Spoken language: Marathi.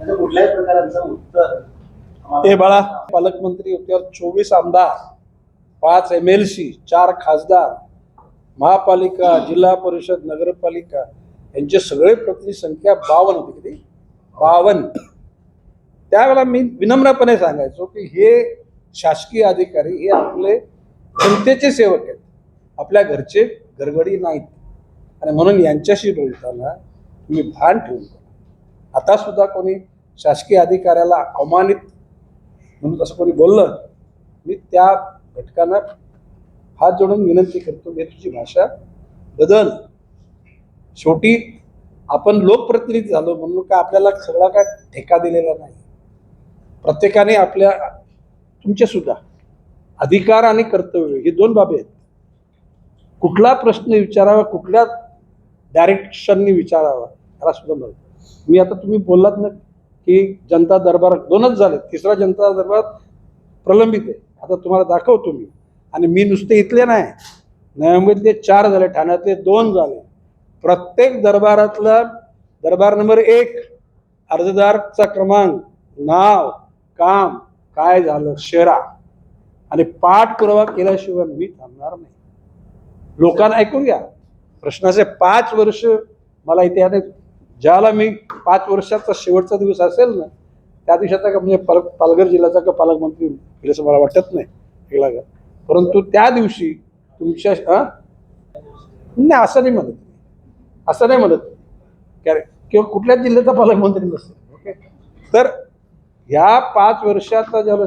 कुठल्याही प्रकारचं उत्तर हे बाळा पालकमंत्री होत्यावर चोवीस आमदार पाच एम एल सी चार खासदार महापालिका जिल्हा परिषद नगरपालिका यांचे सगळे प्रतिनिधी संख्या बावन्न होती किती? बावन्न. त्यावेळेला मी विनम्रपणे सांगायचो की हे शासकीय अधिकारी हे आपले जनतेचे सेवक आहेत. आपल्या घरचे घरगडी नाहीत. आणि म्हणून यांच्याशी बोलताना तुम्ही भान ठेवून आता सुद्धा कोणी शासकीय अधिकाऱ्याला अवमानित म्हणून असं कोणी बोललं मी त्या घटकांना हात जोडून विनंती करतो मी तुझी भाषा बदल. शेवटी आपण लोकप्रतिनिधी झालो म्हणून का आपल्याला सगळा काय ठेका दिलेला नाही. प्रत्येकाने आपल्या तुमचे सुद्धा अधिकार आणि कर्तव्य ही दोन बाबी आहेत. कुठला प्रश्न विचारावा कुठल्या डायरेक्शननी विचारावा याला सुद्धा म्हणतो मी आता तुम्ही बोललात ना की जनता दरबार दोनच झाले तिसरा जनता दरबार प्रलंबित आहे. आता तुम्हाला दाखवतो मी. आणि मी नुसते इथले नाही. नव्यामुंबईतले चार झाले ठाण्यातले दोन झाले. प्रत्येक दरबारातला दरबार नंबर एक अर्जदारचा क्रमांक नाव काम काय झालं शेरा. आणि पाठपुरावा केल्याशिवाय मी थांबणार नाही. लोकांना ऐकून घ्या. प्रश्नाचे पाच वर्ष मला इथे ज्याला मी पाच वर्षाचा शेवटचा दिवस असेल ना त्या दिवसाचा का म्हणजे पाल पालघर जिल्ह्याचा का पालकमंत्री होईल असं मला वाटत नाही. केला का परंतु त्या दिवशी तुमच्या हा? नाही असं नाही म्हणत. असं नाही म्हणत. कारण किंवा कुठल्याच जिल्ह्याचा पालकमंत्री नसेल. ओके तर ह्या पाच वर्षाचा ज्याला